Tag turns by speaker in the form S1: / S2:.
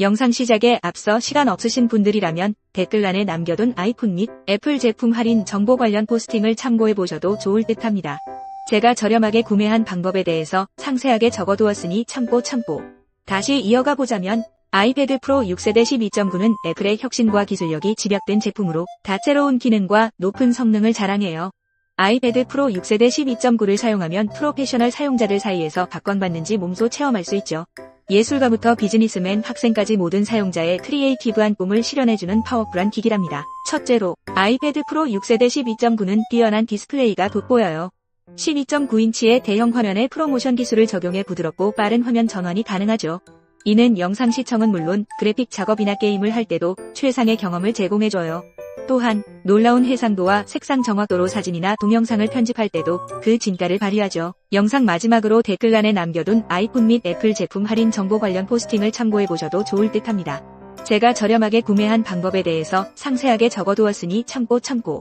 S1: 영상 시작에 앞서 시간 없으신 분들이라면 댓글란에 남겨둔 아이폰 및 애플 제품 할인 정보 관련 포스팅을 참고해 보셔도 좋을 듯 합니다. 제가 저렴하게 구매한 방법에 대해서 상세하게 적어두었으니 참고 참고. 다시 이어가 보자면 아이패드 프로 6세대 12.9는 애플의 혁신과 기술력이 집약된 제품으로 다채로운 기능과 높은 성능을 자랑해요. 아이패드 프로 6세대 12.9를 사용하면 프로페셔널 사용자들 사이에서 각광받는지 몸소 체험할 수 있죠. 예술가부터 비즈니스맨, 학생까지 모든 사용자의 크리에이티브한 꿈을 실현해주는 파워풀한 기기랍니다. 첫째로 아이패드 프로 6세대 12.9는 뛰어난 디스플레이가 돋보여요. 12.9인치의 대형 화면에 프로모션 기술을 적용해 부드럽고 빠른 화면 전환이 가능하죠. 이는 영상 시청은 물론 그래픽 작업이나 게임을 할 때도 최상의 경험을 제공해줘요. 또한 놀라운 해상도와 색상 정확도로 사진이나 동영상을 편집할 때도 그 진가를 발휘하죠. 영상 마지막으로 댓글란에 남겨둔 아이폰 및 애플 제품 할인 정보 관련 포스팅을 참고해보셔도 좋을 듯 합니다. 제가 저렴하게 구매한 방법에 대해서 상세하게 적어두었으니 참고 참고.